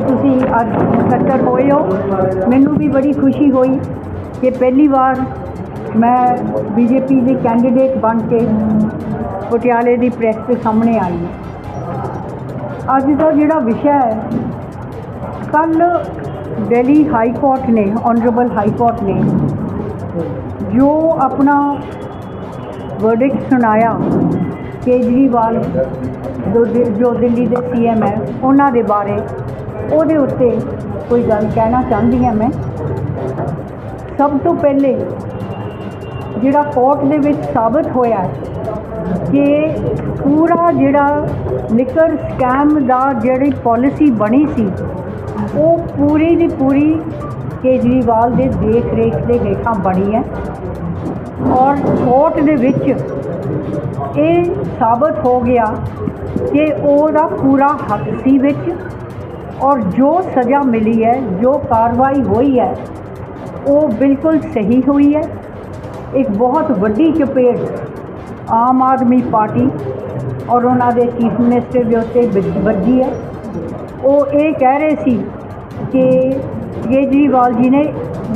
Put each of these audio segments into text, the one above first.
ਤੁਸੀਂ ਅੱਜ ਸਕੱਤਰ ਹੋਏ ਹੋ, ਮੈਨੂੰ ਵੀ ਬੜੀ ਖੁਸ਼ੀ ਹੋਈ ਕਿ ਪਹਿਲੀ ਵਾਰ ਮੈਂ ਬੀਜੇਪੀ ਦੇ ਕੈਂਡੀਡੇਟ ਬਣ ਕੇ ਪਟਿਆਲੇ ਦੀ ਪ੍ਰੈਸ ਦੇ ਸਾਹਮਣੇ ਆਈ ਅੱਜ ਦਾ ਜਿਹੜਾ ਵਿਸ਼ਾ ਹੈ ਕੱਲ ਦਿੱਲੀ ਹਾਈ ਕੋਰਟ ਨੇ ਆਨਰੇਬਲ ਹਾਈ ਕੋਰਟ ਨੇ ਜੋ ਆਪਣਾ ਵਰਡਿਕਟ ਸੁਣਾਇਆ ਕੇਜਰੀਵਾਲ, ਜੋ ਜੋ ਦਿੱਲੀ ਦੇ ਸੀਐਮ ਹੈ, ਉਹਨਾਂ ਦੇ ਬਾਰੇ, ਉਹਦੇ ਉੱਤੇ ਕੋਈ ਗੱਲ ਕਹਿਣਾ ਚਾਹੁੰਦੀ ਹਾਂ ਮੈਂ। ਸਭ ਤੋਂ ਪਹਿਲੇ ਜਿਹੜਾ ਕੋਰਟ ਦੇ ਵਿੱਚ ਸਾਬਤ ਹੋਇਆ ਕਿ ਪੂਰਾ ਜਿਹੜਾ ਲਿਕਰ ਸਕੈਮ ਦਾ ਜਿਹੜੀ ਪਾਲਿਸੀ ਬਣੀ ਸੀ ਉਹ ਪੂਰੀ ਦੀ ਪੂਰੀ ਕੇਜਰੀਵਾਲ ਦੇ ਦੇਖ ਰੇਖ ਦੇ ਹੇਠਾਂ ਬਣੀ ਹੈ। ਔਰ ਕੋਰਟ ਦੇ ਵਿੱਚ ਇਹ ਸਾਬਤ ਹੋ ਗਿਆ ਕਿ ਉਹਦਾ ਪੂਰਾ ਹੱਕ ਸੀ ਵਿੱਚ ਔਰ ਜੋ ਸਜ਼ਾ ਮਿਲੀ ਹੈ, ਜੋ ਕਾਰਵਾਈ ਹੋਈ ਹੈ, ਉਹ ਬਿਲਕੁਲ ਸਹੀ ਹੋਈ ਹੈ। ਇੱਕ ਬਹੁਤ ਵੱਡੀ ਚਪੇੜ ਆਮ ਆਦਮੀ ਪਾਰਟੀ ਔਰ ਉਹਨਾਂ ਦੇ ਚੀਫ ਮਿਨਿਸਟਰ ਦੇ ਉੱਤੇ ਵੱਜ- ਵੱਜੀ ਹੈ। ਉਹ ਇਹ ਕਹਿ ਰਹੇ ਸੀ ਕਿ ਕੇਜਰੀਵਾਲ ਜੀ ਨੇ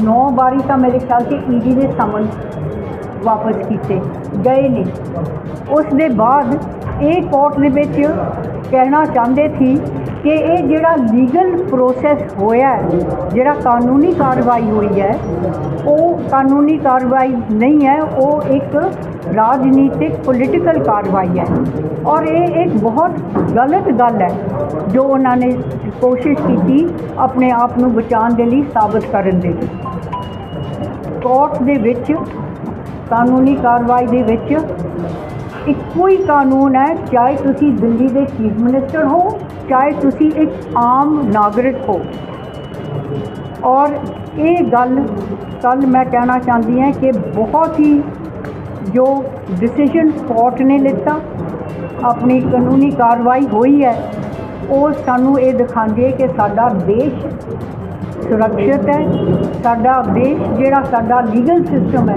9 ਵਾਰੀ ਤਾਂ ਮੇਰੇ ਖਿਆਲ ਕਿ ਈਡੀ ਦੇ ਸਮਨ ਵਾਪਸ ਕੀਤੇ, ਗਏ ਨੇ ਉਸ ਦੇ ਬਾਅਦ ਇਹ ਕੋਰਟ ਦੇ ਵਿੱਚ ਕਹਿਣਾ ਚਾਹੁੰਦੇ ਸੀ ਕਿ ਇਹ ਜਿਹੜਾ ਲੀਗਲ ਪ੍ਰੋਸੈਸ ਹੋਇਆ ਜਿਹੜਾ ਕਾਨੂੰਨੀ ਕਾਰਵਾਈ ਹੋਈ ਹੈ, ਉਹ ਕਾਨੂੰਨੀ ਕਾਰਵਾਈ ਨਹੀਂ ਹੈ, ਉਹ ਇੱਕ ਰਾਜਨੀਤਿਕ ਪੋਲੀਟੀਕਲ ਕਾਰਵਾਈ ਹੈ। ਔਰ ਇਹ ਇੱਕ ਬਹੁਤ ਗਲਤ ਗੱਲ ਹੈ, ਜੋ ਉਹਨਾਂ ਨੇ ਕੋਸ਼ਿਸ਼ ਕੀਤੀ ਆਪਣੇ ਆਪ ਨੂੰ ਬਚਾਉਣ ਦੇ ਲਈ, ਸਾਬਤ ਕਰਨ ਦੇ ਲਈ। ਕੋਰਟ ਦੇ ਵਿੱਚ, ਕਾਨੂੰਨੀ ਕਾਰਵਾਈ ਦੇ ਵਿੱਚ ਇੱਕੋ ਹੀ ਕਾਨੂੰਨ ਹੈ, ਚਾਹੇ ਤੁਸੀਂ ਦਿੱਲੀ ਦੇ ਚੀਫ ਮਿਨਿਸਟਰ ਹੋ, ਚਾਹੇ ਤੁਸੀਂ ਇੱਕ ਆਮ ਨਾਗਰਿਕ ਹੋ। ਔਰ ਇਹ ਗੱਲ ਕੱਲ ਮੈਂ ਕਹਿਣਾ ਚਾਹੁੰਦੀ ਹਾਂ ਕਿ ਬਹੁਤ ਹੀ ਜੋ ਡਿਸੀਜਨ ਕੋਰਟ ਨੇ ਲਿੱਤਾ, ਆਪਣੀ ਕਾਨੂੰਨੀ ਕਾਰਵਾਈ ਹੋਈ ਹੈ, ਉਹ ਸਾਨੂੰ ਇਹ ਦਿਖਾਉਂਦੀ ਹੈ ਕਿ ਸਾਡਾ ਦੇਸ਼ ਸੁਰੱਖਿਅਤ ਹੈ। ਸਾਡਾ ਦੇਸ਼ ਜਿਹੜਾ ਸਾਡਾ ਲੀਗਲ ਸਿਸਟਮ ਹੈ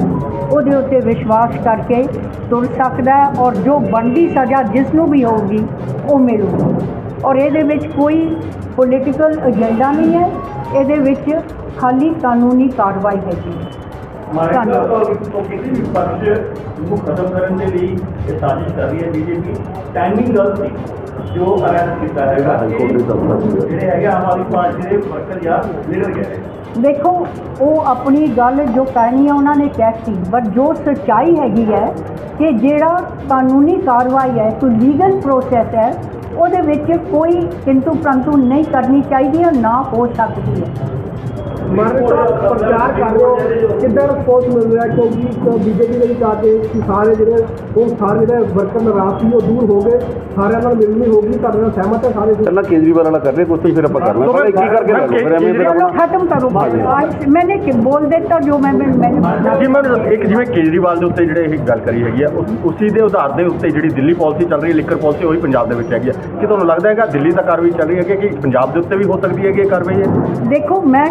ਉਹਦੇ ਉੱਤੇ ਵਿਸ਼ਵਾਸ ਕਰਕੇ ਤੁਰ ਸਕਦਾ ਹੈ ਔਰ ਜੋ ਬਣਦੀ ਸਜ਼ਾ ਜਿਸ ਨੂੰ ਵੀ ਹੋਊਗੀ ਉਹ ਮਿਲੂਗੀ। ਔਰ ਇਹਦੇ ਵਿੱਚ ਕੋਈ ਪੋਲੀਟੀਕਲ ਏਜੰਡਾ ਨਹੀਂ ਹੈ। ਇਹਦੇ ਵਿੱਚ ਖਾਲੀ ਕਾਨੂੰਨੀ ਕਾਰਵਾਈ ਹੈਗੀ ਹੈ ਧੰਨਵਾਦ। ਤੋਂ ਕਿਸੇ ਵੀ ਪਕਸ਼ ਨੂੰ ਖਤਮ ਕਰਨ ਦੇ ਲਈ ਇਹ ਸਾਜ਼ਿਸ਼ ਕਰ ਰਹੀ ਹੈ ਬੀਜੇਪੀ। ਟਾਈਮਿੰਗ ਗਲਤ ਸੀ। ਜੋ ਅਰੈਸਟ ਕੀਤਾ ਹੈਗਾ ਜਿਹੜੇ ਹੈਗੇ ਆਮ ਆਦਮੀ ਪਾਰਟੀ ਦੇ ਵਰਕਰ ਜਾਂ ਲੀਡਰ ਗਏ ਦੇਖੋ ਉਹ ਆਪਣੀ ਗੱਲ ਜੋ ਕਹਿਣੀ ਹੈ ਉਹਨਾਂ ਨੇ ਕਹਿਤੀ ਬਟ ਜੋ ਸੱਚਾਈ ਹੈਗੀ ਹੈ ਕਿ ਜਿਹੜਾ ਕਾਨੂੰਨੀ ਕਾਰਵਾਈ ਹੈ ਕੋਈ ਲੀਗਲ ਪ੍ਰੋਸੈਸ ਹੈ ਉਹਦੇ ਵਿੱਚ ਕੋਈ ਕਿੰਤੂ ਪ੍ਰੰਤੂ ਨਹੀਂ ਕਰਨੀ ਚਾਹੀਦੀ ਹੈ ਨਾ ਹੋ ਸਕਦੀ ਹੈ। ਮਾਰਨ ਪ੍ਰਚਾਰ ਕਰ ਕਿੱਦਾਂ ਰਿਸਪੌਂਸ ਮਿਲ ਰਿਹਾ? ਕਿਉਂਕਿ ਬੀਜੇਪੀ ਦੇ ਵਿੱਚ ਆ ਸਾਰੇ ਜਿਹੜੇ ਉਹ ਸਾਰੇ ਜਿਹੜੇ ਵਰਕਰ ਨਾਰਾਜ਼ ਸੀ ਉਹ ਦੂਰ ਹੋ ਗਏ। ਸਾਰਿਆਂ ਨਾਲ ਮਿਲਣੀ ਹੋ ਗਈ ਤੁਹਾਡੇ ਸਹਿਮਤ ਹੈ ਸਾਰੇ ਪਹਿਲਾਂ ਕੇਜਰੀਵਾਲ ਵਾਲਾ ਕਰ ਰਹੇ ਫਿਰ ਆਪਾਂ ਕਰ ਲਾਂਗੇ। ਇੱਕ ਕਰਕੇ ਲੱਗ? ਫਿਰ ਖਤਮ ਕਰੋ। ਮੈਨੇ ਕਿ ਬੋਲ ਦਿੱਤਾ ਜੋ ਮੈਂ ਮੈਂ ਜੀ ਮੈਂ ਜਿਵੇਂ ਕੇਜਰੀਵਾਲ ਦੇ ਉੱਤੇ ਜਿਹੜੇ ਇਹ ਗੱਲ ਕਰੀ ਹੈਗੀ ਆ ਉਸੇ ਦੇ ਆਧਾਰ ਦੇ ਉੱਤੇ ਜਿਹੜੀ ਦਿੱਲੀ ਪਾਲਿਸੀ ਚੱਲ ਰਹੀ ਹੈ ਲਿਕਰ ਪਾਲਿਸੀ ਉਹੀ ਪੰਜਾਬ ਦੇ ਵਿੱਚ ਹੈਗੀ ਆ। ਕਿ ਤੁਹਾਨੂੰ ਲੱਗਦਾ ਹੈਗਾ ਦਿੱਲੀ ਦਾ ਕਾਰਵਾਈ ਚੱਲ ਰਹੀ ਹੈ ਕਿ ਪੰਜਾਬ ਦੇ ਉੱਤੇ ਵੀ ਹੋ ਸਕਦੀ ਹੈ ਕਾਰਵਾਈ ਦੇਖੋ ਮੈਂ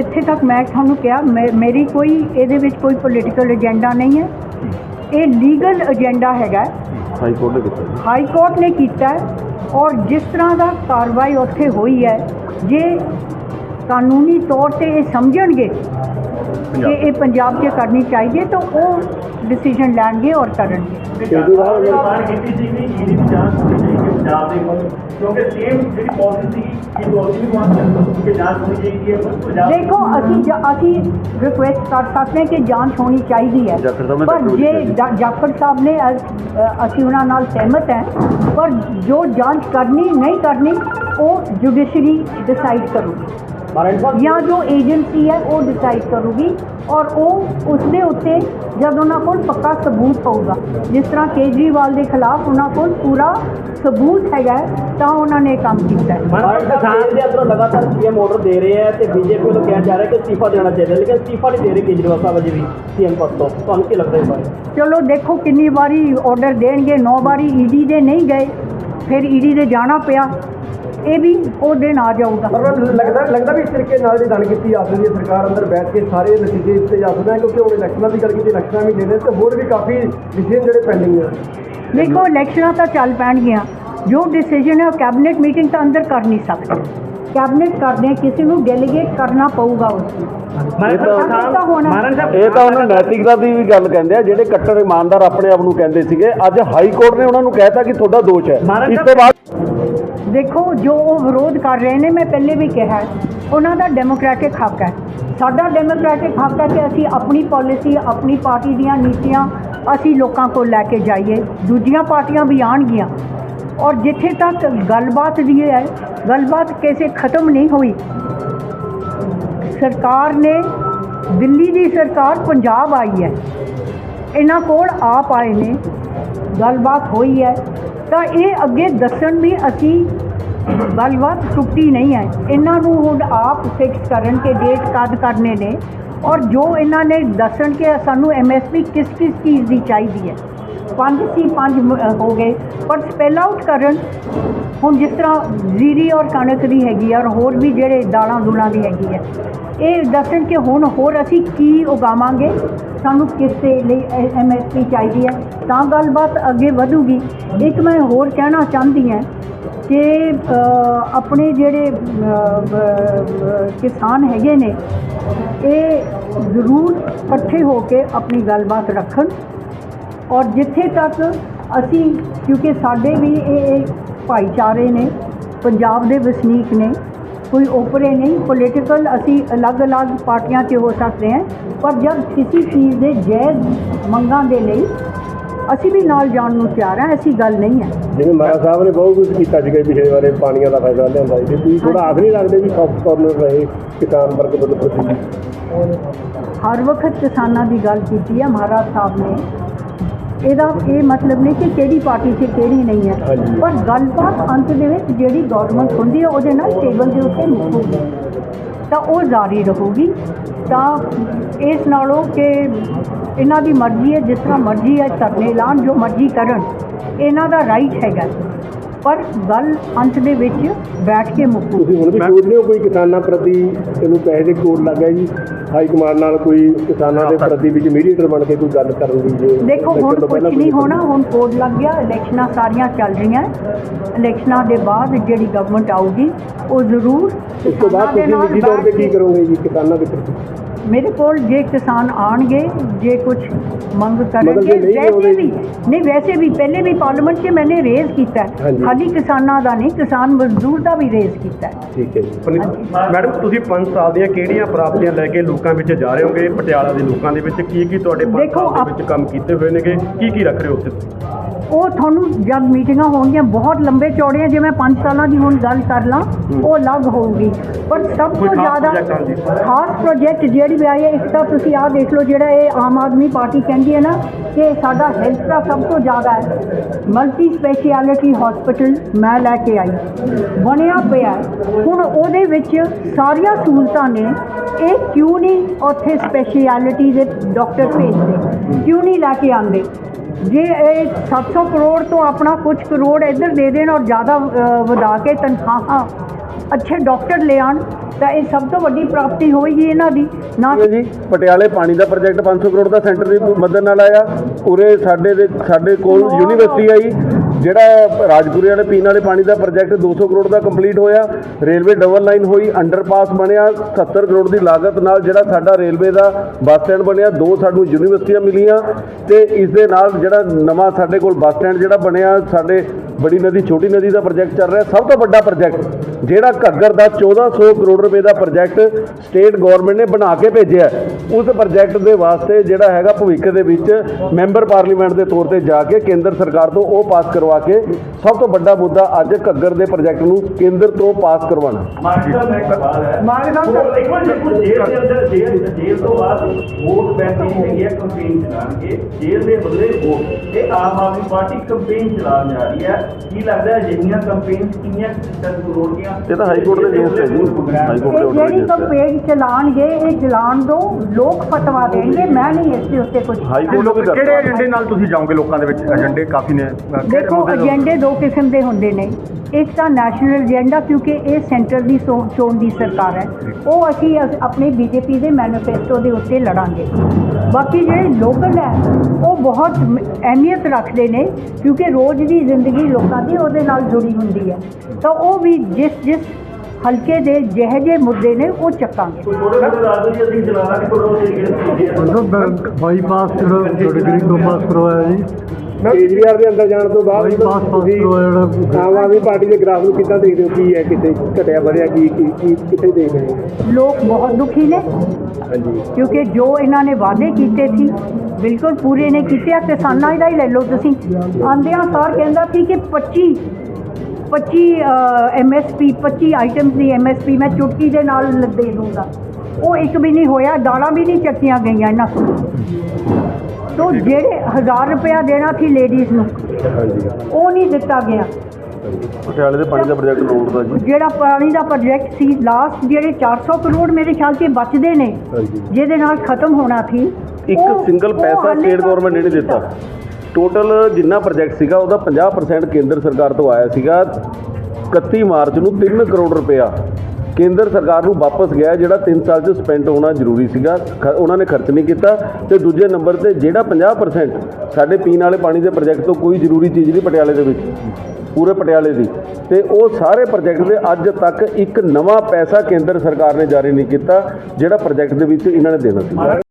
ਜਿੱਥੇ ਤੱਕ ਮੈਂ ਤੁਹਾਨੂੰ ਕਿਹਾ ਮੇ- ਮੇਰੀ ਕੋਈ ਇਹਦੇ ਵਿੱਚ ਕੋਈ ਪੋਲੀਟੀਕਲ ਏਜੰਡਾ ਨਹੀਂ ਹੈ ਇਹ ਲੀਗਲ ਏਜੰਡਾ ਹੈਗਾ। ਹਾਈ ਕੋਰਟ ਨੇ ਕੀਤਾ। ਹਾਈ ਕੋਰਟ ਨੇ ਕੀਤਾ ਹੈ ਔਰ ਜਿਸ ਤਰ੍ਹਾਂ ਦਾ ਕਾਰਵਾਈ ਉੱਥੇ ਹੋਈ ਹੈ ਜੇ ਕਾਨੂੰਨੀ ਤੌਰ ਤੇ ਇਹ ਸਮਝਣਗੇ ਕਿ ਇਹ ਪੰਜਾਬ 'ਚ ਕਰਨੀ ਚਾਹੀਦੀ ਹੈ ਤਾਂ ਉਹ ਡਿਸੀਜਨ ਲੈਣਗੇ ਔਰ ਕਰਨਗੇ ਕੀਤੀ ਸੀ ਕਿ ਈਡੀ ਦੀ ਜਾਂਚ ਚਾਹੀਦੀ ਹੈ ਪੰਜਾਬ ਦੇ ਕੋਲ ਕਿਉਂਕਿ ਸੇਮ ਜਿਹੜੀ ਪਾਲਿਸੀ ਸੀ ਕਿ ਦੋਸ਼ੀ ਵੀ ਮਾਰ ਸਕਦੇ ਕਿ ਜਾਂਚ ਹੋਣੀ ਚਾਹੀਦੀ ਹੈ ਪਰ ਪੰਜਾਬ ਦੇਖੋ ਅਸੀਂ ਜ- ਅਸੀਂ ਰਿਕੁਐਸਟ ਕਰ ਸਕਦੇ ਹਾਂ ਕਿ ਜਾਂਚ ਹੋਣੀ ਚਾਹੀਦੀ ਹੈ ਜਾਖੜ ਸਾਹਿਬ ਨੇ ਪਰ ਦੱਸੋ ਜੇ ਜੀ। ਜਾ- ਜਾਖੜ ਸਾਹਿਬ ਨੇ ਅ- ਅ- ਅਸੀਂ ਉਹਨਾਂ ਨਾਲ ਸਹਿਮਤ ਹੈ ਪਰ ਜੋ ਜਾਂਚ ਕਰਨੀ ਨਹੀਂ ਕਰਨੀ ਉਹ ਜੁਡੀਸ਼ਰੀ ਡਿਸਾਈਡ ਕਰੂਗੀ ਜਾਂ ਜੋ ਏਜੰਸੀ ਹੈ ਉਹ ਡਿਸਾਈਡ ਕਰੂਗੀ ਔਰ ਉਹ ਉਸ ਦੇ ਉੱਤੇ ਜਦ ਉਹਨਾਂ ਕੋਲ ਪੱਕਾ ਸਬੂਤ ਹੋਊਗਾ। ਜਿਸ ਤਰ੍ਹਾਂ ਕੇਜਰੀਵਾਲ ਦੇ ਖਿਲਾਫ ਉਹਨਾਂ ਕੋਲ ਪੂਰਾ ਸਬੂਤ ਹੈਗਾ ਤਾਂ ਉਹਨਾਂ ਨੇ ਕੰਮ ਕੀਤਾ ਹੈ। ਭਾਰਤ ਕਿਸਾਨ ਦੇ ਅੰਦਰੋਂ ਲਗਾਤਾਰ ਸੀਐਮ ਆਰਡਰ ਦੇ ਰਹੇ ਹੈ ਤੇ ਬੀਜੇਪੀ ਵੱਲੋਂ ਕਿਹਾ ਜਾ ਰਿਹਾ ਕਿ ਅਸਤੀਫਾ ਦੇਣਾ ਚਾਹੀਦਾ ਲੇਕਿਨ ਅਸਤੀਫਾ ਨਹੀਂ ਦੇ ਰਹੇ ਕੇਜਰੀਵਾਲ ਸਾਹਿਬ ਅਜੇ ਵੀ ਸੀਐਮ ਪਦ ਤੋਂ। ਤੁਹਾਨੂੰ ਕੀ ਲੱਗਦਾ ਇਸ ਬਾਰੇ? ਚਲੋ ਦੇਖੋ ਕਿੰਨੀ ਵਾਰੀ ਆਰਡਰ ਦੇਣਗੇ 9 ਵਾਰੀ ਈਡੀ ਦੇ ਨਹੀਂ ਗਏ ਫਿਰ ਈਡੀ ਦੇ ਜਾਣਾ ਪਿਆ। ਇਹ ਵੀ ਉਹ ਦਿਨ ਆ ਜਾਊਗਾ। ਪਰ ਮੈਨੂੰ ਲੱਗਦਾ ਲੱਗਦਾ ਵੀ ਇਸ ਤਰੀਕੇ ਨਾਲ ਜੇ ਗੱਲ ਕੀਤੀ ਜਾ ਸਕਦੀ ਹੈ ਸਰਕਾਰ ਅੰਦਰ ਬੈਠ ਕੇ ਸਾਰੇ ਨਤੀਜੇ ਇੱਥੇ ਜਾ ਸਕਦੇ ਹੈ ਕਿਉਂਕਿ ਹੁਣ ਇਲੈਕਸ਼ਨਾਂ ਦੀ ਗੱਲ ਕੀਤੀ ਇਲੈਕਸ਼ਨਾਂ ਵੀ ਨੇੜੇ ਤੇ ਹੋਰ ਵੀ ਕਾਫੀ ਡਿਸੀਜਨ ਜਿਹੜੇ ਪੈਂਡਿੰਗ ਹੈ ਦੇਖੋ ਇਲੈਕਸ਼ਨਾਂ ਤਾਂ ਚੱਲ ਪੈਣਗੀਆਂ। ਜੋ ਡਿਸੀਜਨ ਹੈ ਉਹ ਕੈਬਨਿਟ ਮੀਟਿੰਗ ਤਾਂ ਅੰਦਰ ਕਰ ਨਹੀਂ ਸਕਦੇ। ਕੈਬਨਿਟ ਕਰਦੇ ਆ, ਕਿਸੇ ਨੂੰ ਡੈਲੀਗੇਟ ਕਰਨਾ ਪਊਗਾ ਉਸ ਨੂੰ। ਇਹ ਤਾਂ ਇਹ ਉਹਨਾਂ ਨੈਤਿਕਤਾ ਦੀ ਵੀ ਗੱਲ ਕਹਿੰਦੇ ਆ ਜਿਹੜੇ ਕੱਟੜ ਇਮਾਨਦਾਰ ਆਪਣੇ ਆਪ ਨੂੰ ਕਹਿੰਦੇ ਸੀਗੇ ਅੱਜ ਹਾਈ ਕੋਰਟ ਨੇ ਉਹਨਾਂ ਨੂੰ ਕਹਿਤਾ ਕਿ ਤੁਹਾਡਾ ਦੋਸ਼ ਹੈ। ਇਸ ਤੋਂ ਬਾਅਦ ਦੇਖੋ ਜੋ ਉਹ ਵਿਰੋਧ ਕਰ ਰਹੇ ਨੇ ਮੈਂ ਪਹਿਲੇ ਵੀ ਕਿਹਾ ਉਹਨਾਂ ਦਾ ਡੈਮੋਕ੍ਰੈਟਿਕ ਹੱਕ ਹੈ। ਸਾਡਾ ਡੈਮੋਕ੍ਰੈਟਿਕ ਹੱਕ ਹੈ ਕਿ ਅਸੀਂ ਆਪਣੀ ਪਾਲਿਸੀ ਆਪਣੀ ਪਾਰਟੀ ਦੀਆਂ ਨੀਤੀਆਂ ਅਸੀਂ ਲੋਕਾਂ ਕੋਲ ਲੈ ਕੇ ਜਾਈਏ। ਦੂਜੀਆਂ ਪਾਰਟੀਆਂ ਵੀ ਆਣਗੀਆਂ ਔਰ ਜਿੱਥੇ ਤੱਕ ਗੱਲਬਾਤ ਦੀ ਹੈ, ਗੱਲਬਾਤ ਕਿਸੇ ਖਤਮ ਨਹੀਂ ਹੋਈ। ਸਰਕਾਰ ਨੇ, ਦਿੱਲੀ ਦੀ ਸਰਕਾਰ ਪੰਜਾਬ ਆਈ ਹੈ। ਇਹਨਾਂ ਕੋਲ ਆਪ ਆਏ ਨੇ, ਗੱਲਬਾਤ ਹੋਈ ਹੈ। ਤਾਂ ਇਹ ਅੱਗੇ ਦੱਸਣ ਵੀ ਅਸੀਂ ਗੱਲਬਾਤ ਟੁੱਟੀ ਨਹੀਂ ਹੈ। ਇਹਨਾਂ ਨੂੰ ਹੁਣ ਆਪ ਫਿਕਸ ਕਰਨ ਕਿ ਡੇਟ ਕਦ ਕਰਨੇ ਨੇ। ਔਰ ਜੋ ਇਹਨਾਂ ਨੇ ਦੱਸਣ ਕਿ ਸਾਨੂੰ ਐਮਐਸਪੀ ਕਿਸ ਕਿਸ ਚੀਜ਼ ਦੀ ਚਾਹੀਦੀ ਹੈ। ਪੰਜ ਸੀ, ਪੰਜ ਹੋ ਗਏ। ਪਰ ਸਪੈਲ ਆਊਟ ਕਰਨ ਹੁਣ ਜਿਸ ਤਰ੍ਹਾਂ ਜ਼ੀਰੀ ਔਰ ਕਣਕ ਦੀ ਹੈਗੀ ਆ, ਔਰ ਹੋਰ ਵੀ ਜਿਹੜੇ ਦਾਲਾਂ ਦੂਲਾਂ ਦੀ ਹੈਗੀ ਹੈ ਇਹ ਦੱਸਣ ਕਿ ਹੁਣ ਹੋਰ ਅਸੀਂ ਕੀ ਉਗਾਵਾਂਗੇ, ਸਾਨੂੰ ਕਿਸ ਦੇ ਲਈ ਐਮਐਸਪੀ ਚਾਹੀਦੀ ਹੈ ਤਾਂ ਗੱਲਬਾਤ ਅੱਗੇ ਵਧੂਗੀ। ਇੱਕ ਮੈਂ ਹੋਰ ਕਹਿਣਾ ਚਾਹੁੰਦੀ ਹਾਂ ਕਿ ਆਪਣੇ ਜਿਹੜੇ ਕਿਸਾਨ ਹੈਗੇ ਨੇ, ਇਹ ਜ਼ਰੂਰ ਇਕੱਠੇ ਹੋ ਕੇ ਆਪਣੀ ਗੱਲਬਾਤ ਰੱਖਣ। ਔਰ ਜਿੱਥੇ ਤੱਕ ਅਸੀਂ ਕਿਉਂਕਿ ਸਾਡੇ ਵੀ ਇਹ ਭਾਈਚਾਰੇ ਨੇ ਪੰਜਾਬ ਦੇ ਵਸਨੀਕ ਨੇ ਕੋਈ ਓਪਰੇ ਨਹੀਂ ਪੋਲੀਟੀਕਲ ਅਸੀਂ ਅਲੱਗ-ਅਲੱਗ ਪਾਰਟੀਆਂ 'ਚ ਹੋ ਸਕਦੇ ਹਾਂ ਪਰ ਜਦ ਕਿਸੇ ਚੀਜ਼ ਦੇ ਜਾਇਜ਼ ਮੰਗਾਂ ਦੇ ਲਈ ਅਸੀਂ ਵੀ ਨਾਲ ਜਾਣ ਨੂੰ ਤਿਆਰ ਹਾਂ ਐਸੀ ਗੱਲ ਨਹੀਂ ਹੈ। ਜਿਵੇਂ ਮਾਰਾ ਸਾਹਿਬ ਨੇ ਬਹੁਤ ਕੁਝ ਕੀਤਾ ਸੀਗਾ ਪਿਛਲੇ ਵਾਰੇ ਪਾਣੀਆਂ ਦਾ ਫੈਸਲਾ ਲਿਆਂਦਾ ਸੀ। ਤੁਸੀਂ ਥੋੜਾ ਨਹੀਂ ਲੱਗਦੇ ਵੀ ਸੌਫਟ ਕਾਰਨਰ ਰਹੇ ਕਿਸਾਨ ਵਰਗ ਵੱਲੋਂ ਪ੍ਰਤੀ। ਹਰ ਵਕਤ ਕਿਸਾਨਾਂ ਦੀ ਗੱਲ ਕੀਤੀ ਹੈ ਮਹਾਰਾਜ ਸਾਹਿਬ ਨੇ ਇਹਦਾ ਇਹ ਮਤਲਬ ਨਹੀਂ ਕਿ ਕਿਹੜੀ ਪਾਰਟੀ 'ਚ ਕਿਹੜੀ ਨਹੀਂ ਹੈ। ਪਰ ਗੱਲਬਾਤ ਅੰਤ ਦੇ ਵਿੱਚ ਜਿਹੜੀ ਗਵਰਨਮੈਂਟ ਹੁੰਦੀ ਹੈ ਉਹਦੇ ਨਾਲ ਟੇਬਲ ਦੇ ਉੱਤੇ ਮੁੱਕੂਗੀ। ਤਾਂ ਉਹ ਜਾਰੀ ਰਹੂਗੀ। ਤਾਂ ਇਸ ਨਾਲੋਂ ਕਿ ਇਹਨਾਂ ਦੀ ਮਰਜ਼ੀ ਹੈ ਜਿਸ ਤਰ੍ਹਾਂ ਮਰਜ਼ੀ ਹੈ ਧਰਨੇ ਐਲਾਨ ਜੋ ਮਰਜ਼ੀ ਕਰਨ ਇਹਨਾਂ ਦਾ ਰਾਈਟ ਹੈਗਾ। ਪਰ ਗੱਲ ਅੰਤ ਦੇ ਵਿੱਚ ਬੈਠ ਕੇ ਮੁੱਕੂ। ਤੁਸੀਂ ਹੁਣ ਵੀ ਸੋਚਦੇ ਹੋ ਕੋਈ ਕਿਸਾਨਾਂ ਪ੍ਰਤੀ ਇਹਨੂੰ ਪੈਸੇ ਦੇ ਕੋਲ ਲੱਗ ਗਿਆ ਜੀ? ਹਾਈ ਕਮਾਂਡ ਨਾਲ ਕੋਈ ਕਿਸਾਨਾਂ ਦੇ ਪ੍ਰਤੀ ਵਿੱਚ ਮੀਡੀਏਟਰ ਬਣ ਕੇ ਕੋਈ ਗੱਲ ਕਰਨ ਦੀ ਜੇ ਦੇਖੋ ਹੁਣ ਕੁਝ ਨਹੀਂ ਹੋਣਾ ਹੁਣ ਕੋਡ ਲੱਗ ਗਿਆ ਇਲੈਕਸ਼ਨਾਂ ਸਾਰੀਆਂ ਚੱਲ ਰਹੀਆਂ। ਇਲੈਕਸ਼ਨਾਂ ਦੇ ਬਾਅਦ ਜਿਹੜੀ ਗਵਰਨਮੈਂਟ ਆਊਗੀ ਉਹ ਜ਼ਰੂਰ ਇਸ ਤੋਂ ਬਾਅਦ ਤੁਸੀਂ ਨਿੱਜੀ ਤੌਰ ਤੇ ਕੇ- ਕਰੋਗੇ ਜੀ ਕਿਸਾਨਾਂ ਦੇ ਪ੍ਰਤੀ? ਮੇਰੇ ਕੋਲ ਜੇ ਕਿਸਾਨ ਆਣਗੇ ਜੇ ਕੁਝ ਮੰਗ ਕਰਨਗੇ ਵੈਸੇ ਵੀ ਨਹੀਂ ਵੈਸੇ ਵੀ ਪਹਿਲੇ ਵੀ ਪਾਰਲੀਮੈਂਟ 'ਚ ਮੈंने ਰੇਜ਼ ਕੀਤਾ। ਖਾਲੀ ਕਿਸਾਨਾਂ ਦਾ ਨਹੀਂ ਕਿਸਾਨ ਮਜ਼ਦੂਰ ਦਾ ਵੀ ਰੇਜ਼ ਕੀਤਾ। ਹੈ। ਠੀਕ ਹੈ ਜੀ। ਮੈਡਮ ਤੁਸੀਂ 5 ਸਾਲ ਦੀਆਂ ਕਿਹੜੀਆਂ ਪ੍ਰਾਪਤੀਆਂ ਲੈ ਕੇ ਲੋਕਾਂ ਵਿੱਚ ਜਾ ਰਹੇ ਹੋਗੇ? ਪਟਿਆਲਾ ਦੇ ਲੋਕਾਂ ਦੇ ਵਿੱਚ ਕੀ ਕੀ ਤੁਹਾਡੇ 5 ਦੇਖੋ, ਸਾਲ ਦੇ ਆਪ- ਵਿੱਚ ਕੰਮ ਕੀਤੇ ਹੋਏ ਨੇਗੇ? ਕੀ ਕੀ ਰੱਖ ਰਹੇ ਹੋ ਉੱਥੇ? ਉਹ ਤੁਹਾਨੂੰ ਜਦ ਮੀਟਿੰਗਾਂ ਹੋਣਗੀਆਂ ਬਹੁਤ ਲੰਬੇ ਚੌੜੇ ਆ ਜੇ ਮੈਂ 5 ਸਾਲਾਂ ਦੀ ਹੁਣ ਗੱਲ ਕਰ ਲਾਂ ਉਹ ਅਲੱਗ ਹੋਊਗੀ। ਪਰ ਸਭ ਤੋਂ ਜ਼ਿਆਦਾ। ਖਾਸ ਪ੍ਰੋਜੈਕਟ ਜਿਹੜੀ ਵੀ ਆਈ ਹੈ ਇੱਕ ਤਾਂ ਤੁਸੀਂ ਆਹ ਦੇਖ ਲਓ ਜਿਹੜਾ ਇਹ ਆਮ ਆਦਮੀ ਪਾਰਟੀ ਕਹਿੰਦੀ ਹੈ ਨਾ ਕਿ ਸਾਡਾ ਹੈਲਥ ਦਾ ਸਭ ਤੋਂ ਜ਼ਿਆਦਾ ਹੈ। ਮਲਟੀ ਸਪੈਸ਼ਲਿਟੀ ਹਸਪੀਟਲ ਮੈਂ ਲੈ ਕੇ ਆਈ। ਬਣਿਆ ਪਿਆ। ਹੁਣ ਉਹਦੇ ਵਿੱਚ ਸਾਰੀਆਂ ਸਹੂਲਤਾਂ ਨੇ। ਇਹ ਕਿਉਂ ਨਹੀਂ ਉੱਥੇ ਸਪੈਸ਼ਲਿਟੀ ਦੇ ਡਾਕਟਰ ਭੇਜਦੇ? ਕਿਉਂ ਨਹੀਂ ਲੈ ਕੇ ਆਉਂਦੇ? ਜੇ ਇਹ 700 ਕਰੋੜ ਤੋਂ ਆਪਣਾ ਕੁਝ ਕਰੋੜ ਇੱਧਰ ਦੇ ਦੇਣ ਔਰ ਜ਼ਿਆਦਾ ਵਧਾ ਕੇ ਤਨਖਾਹਾਂ ਅੱਛੇ ਡਾਕਟਰ ਲੈ ਆਉਣ ਤਾਂ ਇਹ ਸਭ ਤੋਂ ਵੱਡੀ ਪ੍ਰਾਪਤੀ ਹੋਏਗੀ ਇਹਨਾਂ ਦੀ ਨਾ ਜੀ ਪਟਿਆਲੇ ਪਾਣੀ ਦਾ ਪ੍ਰੋਜੈਕਟ 500 ਕਰੋੜ ਦਾ ਸੈਂਟਰ ਦੀ ਮਦਦ ਨਾਲ ਆਇਆ। ਉਰੇ ਸਾਡੇ ਦੇ ਸਾਡੇ ਕੋਲ ਯੂਨੀਵਰਸਿਟੀ ਆਈ। ਜਿਹੜਾ ਰਾਜਪੁਰੇ ਵਾਲੇ ਪੀਣ ਵਾਲੇ ਪਾਣੀ ਦਾ ਪ੍ਰੋਜੈਕਟ 200 ਕਰੋੜ ਦਾ ਕੰਪਲੀਟ ਹੋਇਆ, ਰੇਲਵੇ ਡਬਲ ਲਾਈਨ ਹੋਈ, ਅੰਡਰਪਾਸ ਬਣਿਆ 70 ਕਰੋੜ ਦੀ ਲਾਗਤ ਨਾਲ ਜਿਹੜਾ ਸਾਡਾ ਰੇਲਵੇ ਦਾ ਬੱਸ ਸਟੈਂਡ ਬਣਿਆ, ਦੋ ਸਾਨੂੰ ਯੂਨੀਵਰਸਿਟੀਆਂ ਮਿਲੀਆਂ ਤੇ ਇਸ ਦੇ ਨਾਲ ਜਿਹੜਾ ਨਵਾਂ ਸਾਡੇ ਕੋਲ ਬੱਸ ਸਟੈਂਡ ਜਿਹੜਾ ਬਣਿਆ, ਸਾਡੇ ਬੜੀ ਨਦੀ, ਛੋਟੀ ਨਦੀ ਦਾ ਪ੍ਰੋਜੈਕਟ ਚੱਲ ਰਿਹਾ, ਸਭ ਤੋਂ ਵੱਡਾ ਪ੍ਰੋਜੈਕਟ, ਜਿਹੜਾ ਘੱਗਰ ਦਾ 1400 ਕਰੋੜ ਰੁਪਏ ਦਾ ਪ੍ਰੋਜੈਕਟ ਸਟੇਟ ਗਵਰਨਮੈਂਟ ਨੇ ਬਣਾ ਕੇ ਭੇਜਿਆ ਉਸ ਪ੍ਰੋਜੈਕਟ ਦੇ ਵਾਸਤੇ ਜਿਹੜਾ ਹੈਗਾ ਭਵਿੱਖ ਦੇ ਵਿੱਚ ਮੈਂਬਰ ਪਾਰਲੀਮੈਂਟ ਦੇ ਤੌਰ ਤੇ ਜਾ ਕੇ ਕੇਂਦਰ ਸਰਕਾਰ ਤੋਂ ਉਹ ਪਾਸ ਕਰਵਾ ਕੇ ਸਭ ਤੋਂ ਵੱਡਾ ਮੁੱਦਾ ਅੱਜ ਘੱਗਰ ਦੇ ਪ੍ਰੋਜੈਕਟ ਨੂੰ ਕੇਂਦਰ ਤੋਂ ਪਾਸ ਕਰਵਾਉਣਾ। ਮਾਨ ਸਾਹਿਬ ਦਾ ਇੱਕ ਸਵਾਲ ਹੈ। ਮਾਨ ਸਾਹਿਬ ਉਹ ਇੱਕ ਮਿੰਟ ਦੇਖੋ ਜੇਲ੍ਹ ਦੇ ਅੰਦਰ ਜੇਲ੍ਹ ਜੇਲ੍ਹ ਤੋਂ ਬਾਅਦ ਵੋਟ ਬੈਂਕ ਜਿਹੜੀ ਹੈਗੀ ਹੈ ਕੰਪੇਨ ਚਲਾਉਣਗੇ। ਜੇਲ੍ਹ ਦੇ ਬਦਲੇ ਵੋਟ। ਇਹ ਆਮ ਆਦਮੀ ਪਾਰਟੀ ਕੰਪੇਨ ਚਲਾਉਣ ਜਾ ਰਹੀ ਹੈ। ਕੀ ਲੱਗਦਾ ਹੈ ਜਿੰਨੀਆਂ ਕੰਪੇਨ ਕਿੰਨੀਆਂ ਸਕਸੈਸਫੁਲ ਹੋਣਗੀਆਂ? ਇਹ ਤਾਂ ਹਾਈ ਕੋਰਟ ਦੇ ਅਗੇਂਸਟ ਹੈ ਜੀ। ਹਾਈ ਕੋਰਟ ਦੇ ਇਹ ਆਰਡਰ ਜਿਹੜੀ ਕੰਪੇਨ ਚਲਾਣਗੇ ਇਹ ਚਲਾਣ ਦੋ ਲੋਕ ਫਤਵਾ ਦੇਣਗੇ। ਮੈਂ ਨਹੀਂ ਇਸ ਦੇ ਉੱਤੇ ਕੁਝ ਹਾਈ ਕੋਰਟ ਕਿਹੜੇ ਏਜੰਡੇ ਨਾਲ ਤੁਸੀਂ ਜਾਓਗੇ ਲੋਕਾਂ ਦੇ ਵਿੱਚ? ਏਜੰਡੇ ਕਾਫੀ ਨੇ। ਦੇਖੋ ਦੇਖੋ ਏਜੰਡੇ ਦੋ ਕਿਸਮ ਦੇ ਹੁੰਦੇ ਨੇ। ਇੱਕ ਤਾਂ ਨੈਸ਼ਨਲ ਏਜੰਡਾ ਕਿਉਂਕਿ ਇਹ ਸੈਂਟਰ ਦੀ ਚੋਣ ਦੀ ਸਰਕਾਰ ਹੈ। ਉਹ ਅਸੀਂ ਆਪਣੇ ਬੀਜੇਪੀ ਦੇ ਮੈਨੀਫੈਸਟੋ ਦੇ ਉੱਤੇ ਲੜਾਂਗੇ। ਬਾਕੀ ਜਿਹੜੇ ਲੋਕਲ ਹੈ ਉਹ ਬਹੁਤ ਅਹਿਮੀਅਤ ਰੱਖਦੇ ਨੇ ਕਿਉਂਕਿ ਰੋਜ਼ ਦੀ ਜ਼ਿੰਦਗੀ ਲੋਕਾਂ ਦੀ ਉਹਦੇ ਨਾਲ ਜੁੜੀ ਹੁੰਦੀ ਹੈ। ਤਾਂ ਉਹ ਵੀ ਜਿਸ ਜਿਸ ਹਲਕੇ ਦੇ ਜਿਹੇ ਜਿਹੇ ਮੁੱਦੇ ਨੇ ਉਹ ਚੱਕਾਂਗੇ। ਦੇ ਬਾਈਪਾਸ ਜਿਹੜਾ ਗ੍ਰੀਨ ਤੋਂ ਪਾਸ ਕਰਵਾਇਆ ਜੀ ਕੇਜਰੀਵਾਲ ਦੇ ਅੰਦਰ ਜਾਣ ਤੋਂ ਬਾਅਦ ਜਿਹੜਾ ਆਮ ਆਦਮੀ ਪਾਰਟੀ ਦੇ ਗ੍ਰਾਫ ਨੂੰ ਕਿੱਦਾਂ ਦੇਖਦੇ ਹੋ? ਕੀ ਹੈ? ਕਿਤੇ ਘਟਿਆ ਵਧਿਆ ਕੀ ਕੀ ਕੀ ਕਿੱਥੇ ਦੇਖ ਰਹੇ ਹੋ? ਲੋਕ ਬਹੁਤ ਦੁਖੀ ਨੇ। ਹਾਂਜੀ। ਕਿਉਂਕਿ ਜੋ ਇਹਨਾਂ ਨੇ ਵਾਅਦੇ ਕੀਤੇ ਸੀ ਬਿਲਕੁਲ ਪੂਰੇ ਨੇ ਕੀਤੇ ਆ ਕਿਸਾਨਾਂ ਦਾ ਹੀ ਲੈ ਲਓ ਤੁਸੀਂ। ਆਂਦਿਆਂ ਸਾਰ ਕਹਿੰਦਾ ਸੀ ਕਿ 25 25 ਐਮਐਸਪੀ 25 ਆਈਟਮਸ ਦੀ ਐਮਐਸਪੀ ਮੈਂ ਚੁਟਕੀ ਦੇ ਨਾਲ ਦੇ ਦੂੰਗਾ। ਉਹ ਇੱਕ ਵੀ ਨਹੀਂ ਹੋਇਆ ਦਾਲਾਂ ਵੀ ਨਹੀਂ ਚੱਕੀਆਂ ਗਈਆਂ ਇਹਨਾਂ ਤੋਂ। ਤੋ ਜਿਹੜੇ 1000 ਰੁਪਇਆ ਦੇਣਾ ਸੀ ਲੇਡੀਜ਼ ਨੂੰ ਹਾਂਜੀ। ਉਹ ਨਹੀਂ ਦਿੱਤਾ ਗਿਆ। ਪਟਿਆਲੇ ਦੇ ਪਾਣੀ ਦਾ ਪ੍ਰੋਜੈਕਟ ਰੋਡ ਦਾ ਜੀ। ਜਿਹੜਾ ਪਾਣੀ ਦਾ ਪ੍ਰੋਜੈਕਟ ਸੀ ਲਾਸਟ ਜਿਹੜੇ 400 ਕਰੋੜ ਮੇਰੇ ਖਿਆਲ 'ਚ ਬਚਦੇ ਨੇ ਹਾਂਜੀ। ਜਿਹਦੇ ਨਾਲ ਖਤਮ ਹੋਣਾ ਸੀ ਇੱਕ ਸਿੰਗਲ ਪੈਸਾ ਸਟੇਟ ਗਵਰਨਮੈਂਟ ਨੇ ਨਹੀਂ ਦਿੱਤਾ। ਟੋਟਲ ਜਿੰਨਾ ਪ੍ਰੋਜੈਕਟ ਸੀਗਾ ਉਹਦਾ 50% ਕੇਂਦਰ ਸਰਕਾਰ ਤੋਂ ਆਇਆ ਸੀਗਾ। 31 ਮਾਰਚ ਨੂੰ 3 ਕਰੋੜ ਰੁਪਇਆ। ਕੇਂਦਰ ਸਰਕਾਰ ਨੂੰ ਵਾਪਸ ਗਿਆ ਜਿਹੜਾ 3 ਸਾਲ 'ਚ ਸਪੈਂਡ ਹੋਣਾ ਜ਼ਰੂਰੀ ਸੀਗਾ, ਖ- ਉਹਨਾਂ ਨੇ ਖਰਚ ਨਹੀਂ ਕੀਤਾ ਤੇ ਦੂਜੇ ਨੰਬਰ ਤੇ ਜਿਹੜਾ 50% ਸਾਡੇ ਪੀਣ ਵਾਲੇ ਪਾਣੀ ਦੇ ਪ੍ਰੋਜੈਕਟ ਤੋਂ ਕੋਈ ਜ਼ਰੂਰੀ ਚੀਜ਼ ਨਹੀਂ ਪਟਿਆਲੇ ਦੇ ਵਿੱਚ, ਪੂਰੇ ਪਟਿਆਲੇ ਦੀ। ਤੇ ਉਹ ਸਾਰੇ ਪ੍ਰੋਜੈਕਟ ਦੇ ਅੱਜ ਤੱਕ ਇੱਕ ਨਵਾਂ ਪੈਸਾ ਕੇਂਦਰ ਸਰਕਾਰ ਨੇ ਜਾਰੀ ਨਹੀਂ ਕੀਤਾ, ਜਿਹੜਾ ਪ੍ਰੋਜੈਕਟ ਦੇ ਵਿੱਚ ਇਹਨਾਂ ਨੇ ਦੇਣਾ ਸੀ